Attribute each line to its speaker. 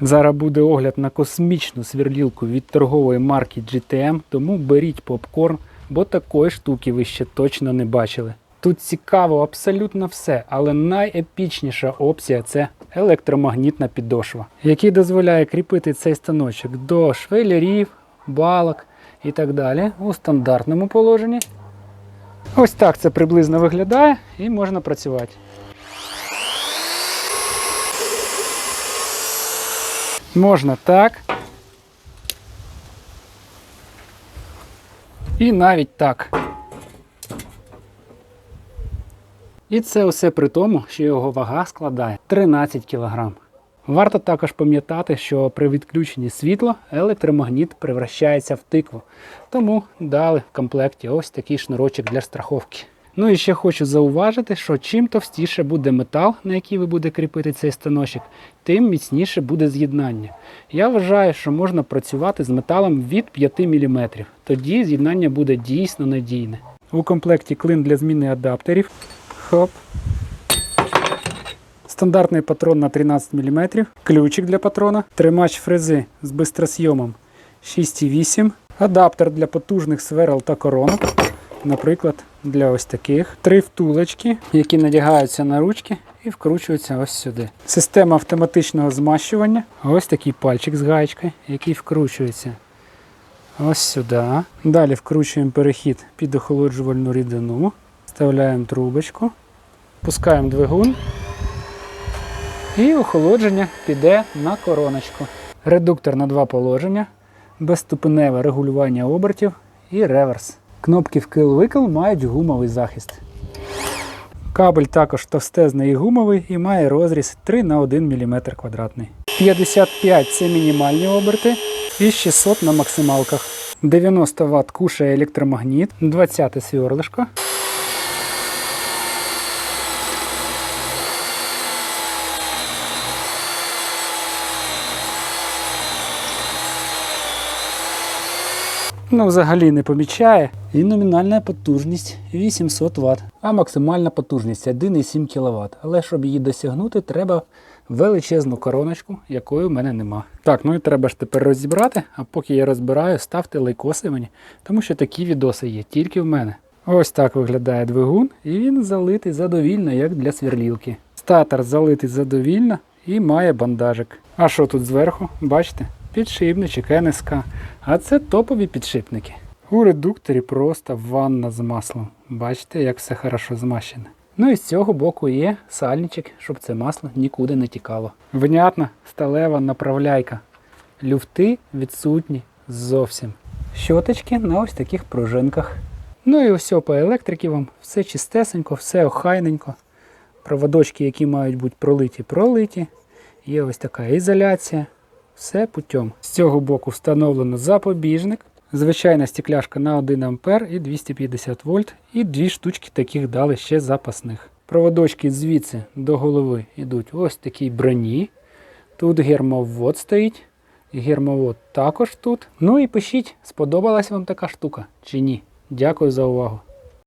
Speaker 1: Зараз буде огляд на космічну сверлілку від торгової марки GTM, тому беріть попкорн, бо такої штуки ви ще точно не бачили. Тут цікаво абсолютно все, але найепічніша опція це електромагнітна підошва, який дозволяє кріпити цей станочок до швелярів, балок і так далі у стандартному положенні. Ось так це приблизно виглядає і можна працювати. Можна так. І навіть так. І це усе при тому, що його вага складає 13 кг. Варто також пам'ятати, що при відключенні світла електромагніт превращається в тикву. Тому дали в комплекті ось такий шнурочок для страховки. Ну і ще хочу зауважити, що чим товстіше буде метал, на який ви будете кріпити цей станочок, тим міцніше буде з'єднання. Я вважаю, що можна працювати з металом від 5 мм. Тоді з'єднання буде дійсно надійне. У комплекті клин для зміни адаптерів. Хоп. Стандартний патрон на 13 мм, ключик для патрона, тримач фрези з бистросйомом 6,8, адаптер для потужних сверл та коронок, наприклад, для ось таких. Три втулочки, які надягаються на ручки і вкручуються ось сюди. Система автоматичного змащування. Ось такий пальчик з гаєчкою, який вкручується ось сюди. Далі вкручуємо перехід під охолоджувальну рідину, вставляємо трубочку, пускаємо двигун. І охолодження піде на короночку. Редуктор на два положення, безступеневе регулювання обертів і реверс. Кнопки вкил-викл мають гумовий захист. Кабель також товстезний і гумовий і має розріз 3 на 1 мм квадратний. 55 це мінімальні оберти і 600 на максималках. 90 Вт кушає електромагніт, 20 сверлишко. Ну, взагалі не помічає. І номінальна потужність 800 Вт, а максимальна потужність 1,7 кВт. Але щоб її досягнути, треба величезну короночку, якої в мене нема. Так, ну і треба ж тепер розібрати, а поки я розбираю, ставте лайкоси мені, тому що такі відоси є тільки в мене. Ось так виглядає двигун, і він залитий задовільно, як для сверлілки. Статор залитий задовільно і має бандажик. А що тут зверху? Бачите? Підшипничок НСК. А це топові підшипники. У редукторі просто ванна з маслом. Бачите, як все хорошо змащене. Ну і з цього боку є сальничок, щоб це масло нікуди не тікало. Внятна сталева направляйка. Люфти відсутні зовсім. Щоточки на ось таких пружинках. Ну і все по електрики вам. Все чистесенько, все охайненько. Проводочки, які мають бути пролиті, пролиті. Є ось така ізоляція. Все путем. З цього боку встановлено запобіжник. Звичайна стекляшка на 1 А і 250 вольт. І дві штучки таких дали ще запасних. Проводочки звідси до голови йдуть ось такій броні. Тут гермовод стоїть. Гермовод також тут. Ну і пишіть, сподобалась вам така штука чи ні. Дякую за увагу.